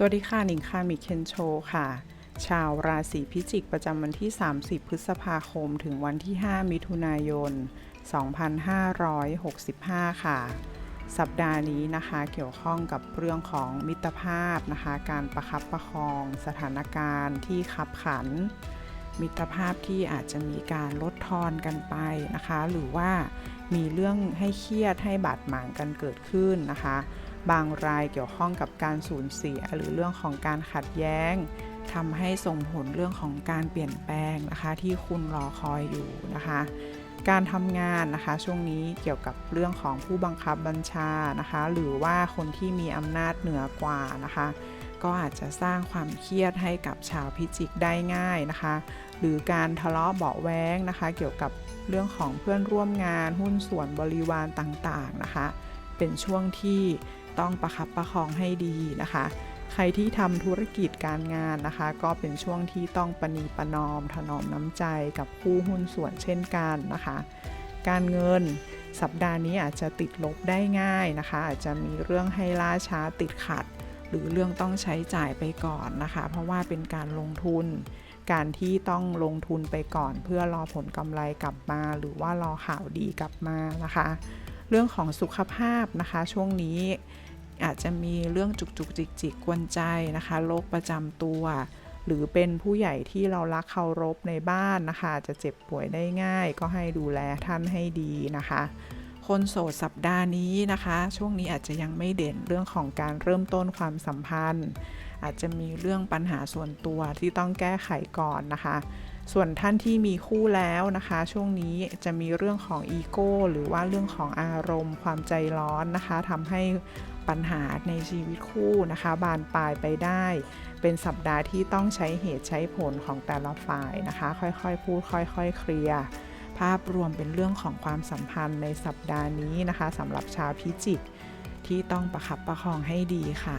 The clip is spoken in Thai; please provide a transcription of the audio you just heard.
สวัสดีค่ะหนิงค่ะมิเคนโชค่ะ ชาวราศีพิจิกประจำวันที่ 30 พฤษภาคม ถึงวันที่ 5 มิถุนายน 2565 ค่ะ สัปดาห์นี้นะคะเกี่ยวข้องกับเรื่องของมิตรภาพนะคะ การประคับประคอง สถานการณ์ที่ขับขัน มิตรภาพที่อาจจะมีการลดทอนกันไปนะคะ หรือว่ามีเรื่องให้เครียดให้บาดหมางกันเกิดขึ้นนะคะ บางรายเกี่ยวข้องกับการสูญเสียหรือเรื่องของการขัดแย้งทำให้ส่งผลเรื่องของการเปลี่ยนแปลงนะคะที่คุณรอคอยอยู่นะคะ การทำงานนะคะช่วงนี้เกี่ยวกับเรื่องของผู้บังคับบัญชานะคะ หรือว่าคนที่มีอำนาจเหนือกว่านะคะ ก็อาจจะสร้างความเครียดให้กับชาวพิจิกได้ง่ายนะคะ หรือการทะเลาะเบาแว้งนะคะ เกี่ยวกับเรื่องของเพื่อนร่วมงานหุ้นส่วนบริวารต่างๆนะคะ เป็นช่วงที่ ต้องประคับประคองให้ดีนะคะ ใครที่ทำธุรกิจการงานนะคะ ก็เป็นช่วงที่ต้องประนีประนอม ถนอมน้ำใจกับผู้หุ้นส่วนเช่นกันนะคะ การเงินสัปดาห์นี้อาจจะติดลบได้ง่ายนะคะ อาจจะมีเรื่องให้ล่าช้าติดขัด หรือเรื่องต้องใช้จ่ายไปก่อนนะคะ เพราะว่าเป็นการลงทุน การที่ต้องลงทุนไปก่อน เพื่อรอผลกำไรกลับมา หรือว่ารอข่าวดีกลับมานะคะ เรื่องของสุขภาพนะคะ ช่วงนี้ อาจจะมีเรื่องจุกจุกจิกจิกกวนใจนะคะโรคประจำตัว หรือเป็นผู้ใหญ่ที่เรารักเคารพในบ้านนะคะ จะเจ็บป่วยได้ง่าย ก็ให้ดูแลท่านให้ดีนะคะ คนโสดสัปดาห์นี้นะคะ ช่วงนี้อาจจะยังไม่เด่นเรื่องของการเริ่มต้นความสัมพันธ์ อาจจะมีเรื่องปัญหาส่วนตัวที่ต้องแก้ไขก่อนนะคะ ส่วนท่านที่มีคู่แล้วนะคะ ช่วงนี้จะมีเรื่องของอีโก้หรือว่าเรื่องของอารมณ์ ความใจร้อนนะคะทำให้ปัญหาในชีวิตคู่นะคะ บานปลายไปได้ เป็นสัปดาห์ที่ต้องใช้เหตุใช้ผลของแต่ละฝ่ายนะคะ ค่อยๆ พูดค่อยๆ เคลียร์ภาพรวมเป็นเรื่องของความสัมพันธ์ในสัปดาห์นี้นะคะสำหรับชาวพิจิกที่ต้องประคับประคองให้ดีค่ะ